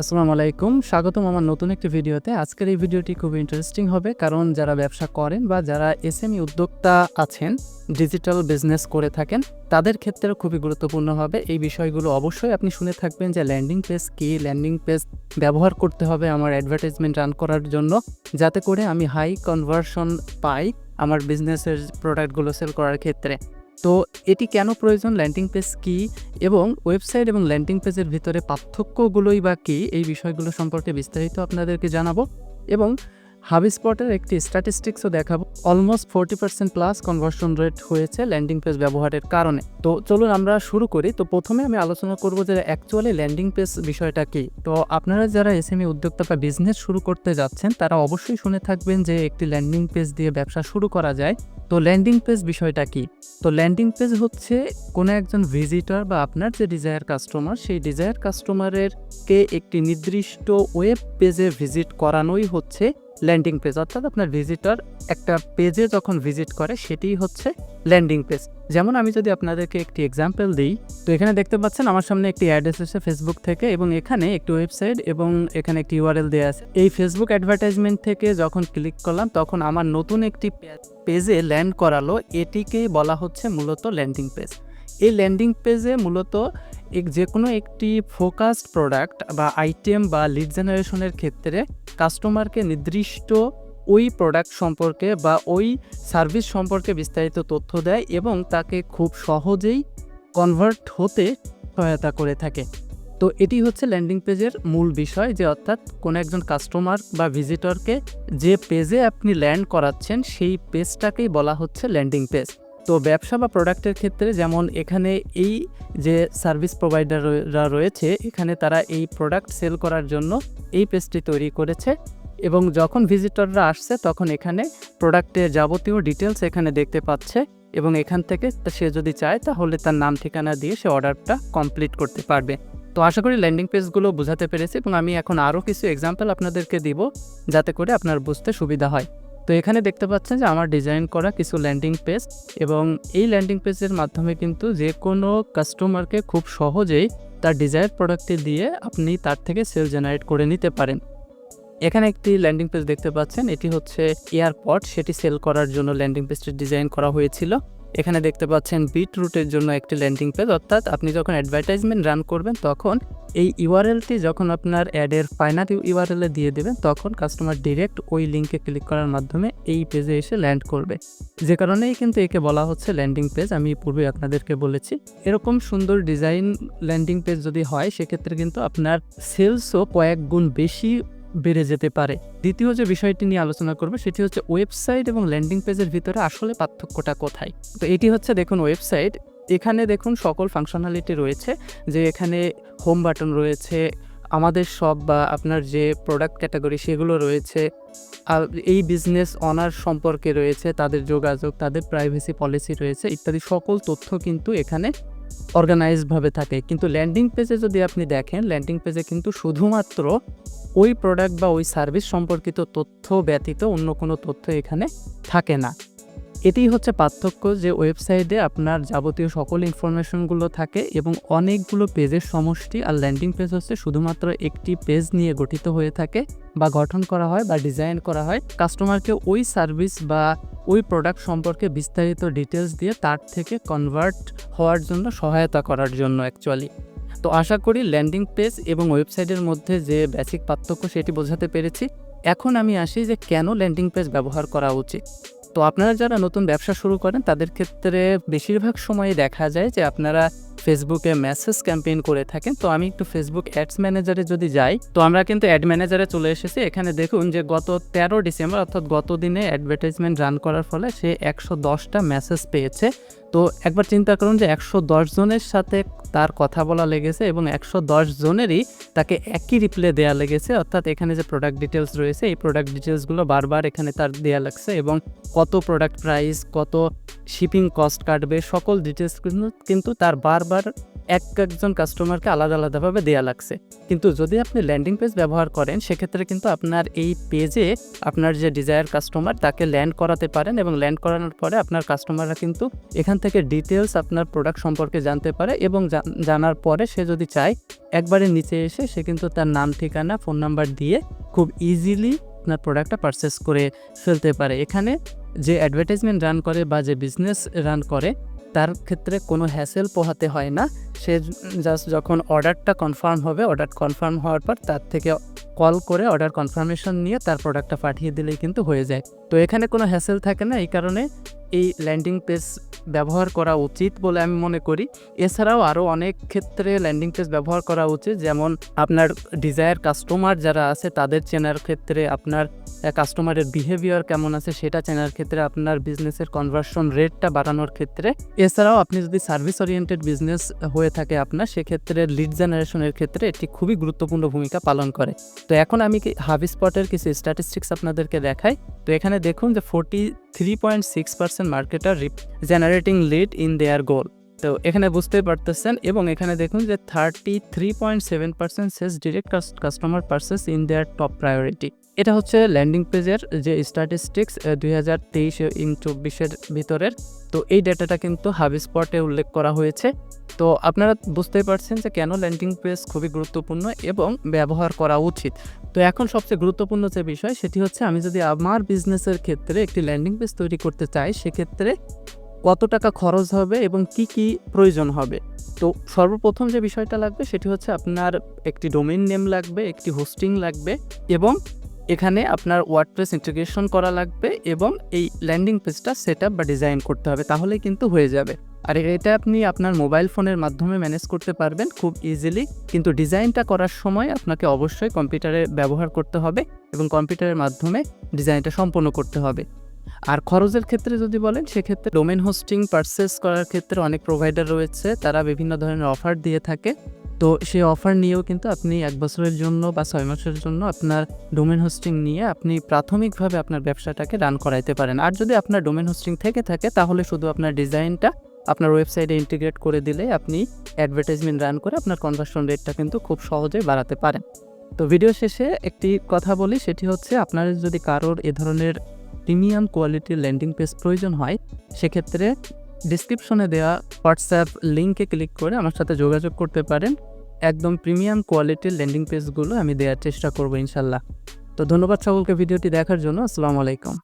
আসসালামু আলাইকুম। স্বাগতম আমার নতুন একটি ভিডিওতে। আজকের এই ভিডিওটি খুব ইন্টারেস্টিং হবে কারণ যারা ব্যবসা করেন বা যারা এসএমই উদ্যোক্তা আছেন ডিজিটাল বিজনেস করে থাকেন, তাদের ক্ষেত্রে খুবই গুরুত্বপূর্ণ হবে। এই বিষয়গুলো অবশ্যই আপনি শুনে থাকবেন যে ল্যান্ডিং পেজ কি ল্যান্ডিং পেজ ব্যবহার করতে হবে আমার অ্যাডভার্টাইজমেন্ট রান করার জন্য, যাতে করে আমি হাই কনভার্সন পাই আমার বিজনেসের প্রোডাক্টগুলো সেল করার ক্ষেত্রে। তো এটি কেন প্রয়োজন ল্যান্ডিং পেজ কি এবং ওয়েবসাইট এবং ল্যান্ডিং পেজের ভিতরে পার্থক্যগুলোই বা কী, এই বিষয়গুলো সম্পর্কে বিস্তারিত আপনাদেরকে জানাব এবং হাবিস্পটের একটি স্ট্যাটিস্টিক্সও দেখাবো। Almost forty percent plus conversion rate হয়েছে ল্যান্ডিং পেজ ব্যবহারের কারণে। তো চলুন আমরা শুরু করি। তো প্রথমে আমি আলোচনা করব যে অ্যাকচুয়ালি ল্যান্ডিং পেজ বিষয়টা কি। তো আপনারা যারা এসএমই উদ্যোক্তা বা বিজনেস শুরু করতে যাচ্ছেন, তারা অবশ্যই শুনে থাকবেন যে একটি ল্যান্ডিং পেজ দিয়ে ব্যবসা শুরু করা যায়। তো ল্যান্ডিং পেজ বিষয়টা কি? তো ল্যান্ডিং পেজ হচ্ছে কোনো একজন ভিজিটর বা আপনার যে ডিজায়ার কাস্টমার সেই ডিজায়ার কাস্টমারের কে একটি নির্দিষ্ট ওয়েব পেজে ভিজিট করানোই হচ্ছে। ল্যান্ডিং পেজ অর্থাৎ আপনার ভিজিটর একটা পেজে যখন ভিজিট করে, সেটিই হচ্ছে ল্যান্ডিং পেজ যেমন আমি যদি আপনাদেরকে একটি এক্সাম্পল দিই, তো এখানে দেখতে পাচ্ছেন আমার সামনে একটি অ্যাড এসেছে ফেসবুক থেকে এবং এখানে একটি ওয়েবসাইট এবং এখানে একটি ইউআরএল দেওয়া আছে। এই ফেসবুক অ্যাডভার্টাইজমেন্ট থেকে যখন ক্লিক করলাম, তখন আমার নতুন একটি পেজে ল্যান্ড করালো। এটিকেই বলা হচ্ছে মূলত ল্যান্ডিং পেজ এই ল্যান্ডিং পেজে মূলত যে কোনো একটি ফোকাসড প্রোডাক্ট বা আইটেম বা লিড জেনারেশনের ক্ষেত্রে কাস্টমারকে নির্দিষ্ট ওই প্রোডাক্ট সম্পর্কে বা ওই সার্ভিস সম্পর্কে বিস্তারিত তথ্য দেয় এবং তাকে খুব সহজেই কনভার্ট হতে সহায়তা করে থাকে। তো এটি হচ্ছে ল্যান্ডিং পেজের মূল বিষয় যে অর্থাৎ কোনো একজন কাস্টমার বা ভিজিটরকে যে পেজে আপনি ল্যান্ড করাচ্ছেন, সেই পেজটাকেই বলা হচ্ছে ল্যান্ডিং পেজ তো ব্যবসা বা প্রোডাক্টের ক্ষেত্রে যেমন এখানে এই যে সার্ভিস প্রোভাইডাররা রয়েছে, এখানে তারা এই প্রোডাক্ট সেল করার জন্য এই পেজটি তৈরি করেছে এবং যখন ভিজিটররা আসছে, তখন এখানে প্রোডাক্টের যাবতীয় ডিটেলস এখানে দেখতে পাচ্ছে এবং এখান থেকে সে যদি চায়, তাহলে তার নাম, ঠিকানা দিয়ে সে অর্ডারটা কমপ্লিট করতে পারবে। তো আশা করি ল্যান্ডিং পেজগুলো বোঝাতে পেরেছি এবং আমি এখন আরও কিছু এক্সাম্পল আপনাদেরকে দিব, যাতে করে আপনার বুঝতে সুবিধা হয়। এখানে দেখতে পাচ্ছেন যে আমার ডিজাইন করা কিছু ল্যান্ডিং পেজ এবং এই ল্যান্ডিং পেজের মাধ্যমে কিন্তু যে কোনো কাস্টমারকে খুব সহজেই তার ডিজায়ার প্রোডাক্টটি দিয়ে আপনি তার থেকে সেল জেনারেট করে নিতে পারেন। এখানে একটি ল্যান্ডিং পেজ দেখতে পাচ্ছেন, এটি হচ্ছে এয়ারপড, সেটি সেল করার জন্য ল্যান্ডিং পেজটি ডিজাইন করা হয়েছিল। এখানে দেখতে পাচ্ছেন বিট রুটের জন্য একটি ল্যান্ডিং পেজ, অর্থাৎ আপনি যখন অ্যাডভার্টাইজমেন্ট রান করবেন, তখন এই ইউআরএলটি যখন আপনার অ্যাডের ফাইনাল ইউআরএলে দিয়ে দেবেন, তখন কাস্টমার ডিরেক্ট ওই লিঙ্কে ক্লিক করার মাধ্যমে এই পেজে এসে ল্যান্ড করবে। যে কারণেই কিন্তু একে বলা হচ্ছে ল্যান্ডিং পেজ আমি পূর্বে আপনাদেরকে বলেছি। এরকম সুন্দর ডিজাইন ল্যান্ডিং পেজ যদি হয়, সেক্ষেত্রে কিন্তু আপনার সেলসও কয়েক গুণ বেশি বেড়ে যেতে পারে। দ্বিতীয় যে বিষয়টি নিয়ে আলোচনা করব, সেটি হচ্ছে ওয়েবসাইট এবং ল্যান্ডিং পেজের ভিতরে আসলে পার্থক্যটা কোথায়? তো এটি হচ্ছে দেখুন ওয়েবসাইট। এখানে দেখুন সকল ফাংশনালিটি রয়েছে, যে এখানে হোম বাটন রয়েছে, আমাদের সব বা আপনার যে প্রোডাক্ট ক্যাটাগরি সেগুলো রয়েছে আর এই বিজনেস অনার সম্পর্কে রয়েছে, তাদের যোগাযোগ, তাদের প্রাইভেসি পলিসি রয়েছে, ইত্যাদি সকল তথ্য কিন্তু এখানে অর্গানাইজডভাবে থাকে। কিন্তু ল্যান্ডিং পেজে যদি আপনি দেখেন ল্যান্ডিং পেজে কিন্তু শুধুমাত্র ওই প্রোডাক্ট বা ওই সার্ভিস সম্পর্কিত তথ্য ব্যতীত অন্য কোনো তথ্য এখানে থাকে না। এটি হচ্ছে পার্থক্য যে ওয়েবসাইটে আপনার যাবতীয় সকল ইনফরমেশনগুলো থাকে এবং অনেকগুলো পেজের সমষ্টি আর ল্যান্ডিং পেজ হচ্ছে শুধুমাত্র একটি পেজ নিয়ে গঠিত হয়ে থাকে বা গঠন করা হয় বা ডিজাইন করা হয়। কাস্টমারকে ওই সার্ভিস বা ওই প্রোডাক্ট সম্পর্কে বিস্তারিত ডিটেলস দিয়ে তার থেকে কনভার্ট হওয়ার জন্য সহায়তা করার জন্য অ্যাকচুয়ালি তো আশা করি ল্যান্ডিং পেজ এবং ওয়েবসাইটের মধ্যে যে বেসিক পার্থক্য সেটি বোঝাতে পেরেছি। এখন আমি আসি যে কেন ল্যান্ডিং পেজ ব্যবহার করা উচিত। তো আপনারা যারা নতুন ব্যবসা শুরু করেন, তাদের ক্ষেত্রে বেশিরভাগ সময়ই দেখা যায় যে আপনারা ফেসবুকে মেসেজ ক্যাম্পেইন করে থাকেন, তো আমি একটু ফেসবুক অ্যাডস ম্যানেজারে যদি যাই, তো আমরা কিন্তু অ্যাড ম্যানেজারে চলে এসেছি। এখানে দেখুন যে গত তেরো ডিসেম্বর অর্থাৎ গত দিনে অ্যাডভার্টাইজমেন্ট রান করার ফলে সে একশো দশটা মেসেজ পেয়েছে। তো একবার চিন্তা করুন যে একশো দশ জনের সাথে তার কথা বলা লেগেছে এবং একশো দশ জনেরই তাকে একই রিপ্লে দেয়া লেগেছে। অর্থাৎ এখানে যে প্রোডাক্ট ডিটেলস রয়েছে, এই প্রোডাক্ট ডিটেলসগুলো বারবার এখানে তার দেয়া লাগছে এবং কত প্রোডাক্ট প্রাইস কত শিপিং কস্ট কাটবে, সকল ডিটেলস কিন্তু তার বারবার এক একজন কাস্টমারকে আলাদা আলাদাভাবে দেয়া লাগছে। কিন্তু যদি আপনি ল্যান্ডিং পেজ ব্যবহার করেন, সেক্ষেত্রে কিন্তু আপনার এই পেজে আপনার যে ডিজায়ার কাস্টমার তাকে ল্যান্ড করাতে পারেন এবং ল্যান্ড করানোর পরে আপনার কাস্টমাররা কিন্তু এখান থেকে ডিটেলস আপনার প্রোডাক্ট সম্পর্কে জানতে পারে এবং জানার পরে সে যদি চায়, একবারে নিচে এসে সে কিন্তু তার নাম, ঠিকানা ফোন নাম্বার দিয়ে খুব ইজিলি আপনার প্রোডাক্টটা পারচেস করে ফেলতে পারে। এখানে যে অ্যাডভার্টাইজমেন্ট রান করে বা যে বিজনেস রান করে তার ক্ষেত্রে কোনো হ্যাসেল পোহাতে হয় না। সে জাস্ট যখন অর্ডারটা কনফার্ম হবে অর্ডার কনফার্ম হওয়ার পর তার থেকে কল করে অর্ডার কনফার্মেশন নিয়ে তার প্রোডাক্টটা পাঠিয়ে দিলেই কিন্তু হয়ে যায়। তো এখানে কোনো হ্যাসেল থাকে না, এই কারণে এই ল্যান্ডিং পেজ ব্যবহার করা উচিত বলে আমি মনে করি। এছাড়াও আরও অনেক ক্ষেত্রে ল্যান্ডিং পেজ ব্যবহার করা উচিত, যেমন আপনার ডিজায়ার কাস্টমার যারা আছে তাদের চেনার ক্ষেত্রে আপনার কাস্টমারের বিহেভিয়ার কেমন আছে সেটা চেনার ক্ষেত্রে আপনার বিজনেসের কনভার্সন রেটটা বাড়ানোর ক্ষেত্রে। এছাড়াও আপনি যদি সার্ভিস ওরিয়েন্টেড বিজনেস হয়ে থাকে আপনার, সেক্ষেত্রে লিড জেনারেশনের ক্ষেত্রে এটি খুবই গুরুত্বপূর্ণ ভূমিকা পালন করে। তো এখন আমি হাবি স্পটের কিছু স্ট্যাটিস্টিক্স আপনাদেরকে দেখাই। তো এখানে দেখুন যে forty three point six percent marketer generating lead in their goal তো এখানে বুঝতেই পারতেছেন এবং এখানে দেখুন যে thirty three point seven percent says direct customer purchase in their top priority এটা হচ্ছে ল্যান্ডিং পেজের যে স্ট্যাটিস্টিক্স দুই হাজার তেইশ ইন চব্বিশের ভিতরের। তো এই ডেটাটা কিন্তু হাবি স্পটে উল্লেখ করা হয়েছে। তো আপনারা বুঝতেই পারছেন যে কেন ল্যান্ডিং পেজ খুবই গুরুত্বপূর্ণ এবং ব্যবহার করা উচিত। তো এখন সবচেয়ে গুরুত্বপূর্ণ যে বিষয়, সেটি হচ্ছে আমি যদি আমার বিজনেসের ক্ষেত্রে একটি ল্যান্ডিং পেজ তৈরি করতে চাই, সেক্ষেত্রে কত টাকা খরচ হবে এবং কি কি প্রয়োজন হবে? তো সর্বপ্রথম যে বিষয়টা লাগবে, সেটি হচ্ছে আপনার একটি ডোমেইন নেম লাগবে, একটি হোস্টিং লাগবে এবং এখানে আপনার ওয়ার্ডপ্রেস ইন্টিগ্রেশন করা লাগবে এবং এই ল্যান্ডিং পেজটা সেট বা ডিজাইন করতে হবে, তাহলেই কিন্তু হয়ে যাবে। আর এটা আপনি আপনার মোবাইল ফোনের মাধ্যমে ম্যানেজ করতে পারবেন খুব ইজিলি কিন্তু ডিজাইনটা করার সময় আপনাকে অবশ্যই কম্পিউটারে ব্যবহার করতে হবে এবং কম্পিউটারের মাধ্যমে ডিজাইনটা সম্পন্ন করতে হবে। আর খরচের ক্ষেত্রে যদি বলেন, সেক্ষেত্রে ডোমেন হোস্টিং পারচেস করার ক্ষেত্রে অনেক প্রোভাইডার রয়েছে, তারা বিভিন্ন ধরনের অফার দিয়ে থাকে। তো সেই অফার নিয়েও কিন্তু আপনি এক বছরের জন্য বা ছয় মাসের জন্য আপনার ডোমেন হোস্টিং নিয়ে আপনি প্রাথমিকভাবে আপনার ব্যবসাটাকে রান করাইতে পারেন। আর যদি আপনার ডোমেন হোস্টিং থেকে থাকে, তাহলে শুধু আপনার ডিজাইনটা আপনার ওয়েবসাইটে ইন্টিগ্রেট করে দিলে আপনি অ্যাডভার্টাইজমেন্ট রান করে আপনার কনভার্সন রেটটা কিন্তু খুব সহজেই বাড়াতে পারেন। তো ভিডিও শেষে একটি কথা বলি, সেটি হচ্ছে আপনার যদি কারোর এ ধরনের প্রিমিয়াম কোয়ালিটির ল্যান্ডিং পেজ প্রয়োজন হয়, সেক্ষেত্রে ডিসক্রিপশনে দেওয়া হোয়াটসঅ্যাপ লিঙ্কে ক্লিক করে আমার সাথে যোগাযোগ করতে পারেন। একদম প্রিমিয়াম কোয়ালিটির ল্যান্ডিং পেজগুলো আমি দেওয়ার চেষ্টা করব ইনশাল্লাহ। তো ধন্যবাদ সকলকে ভিডিওটি দেখার জন্য। আসসালামু আলাইকুম।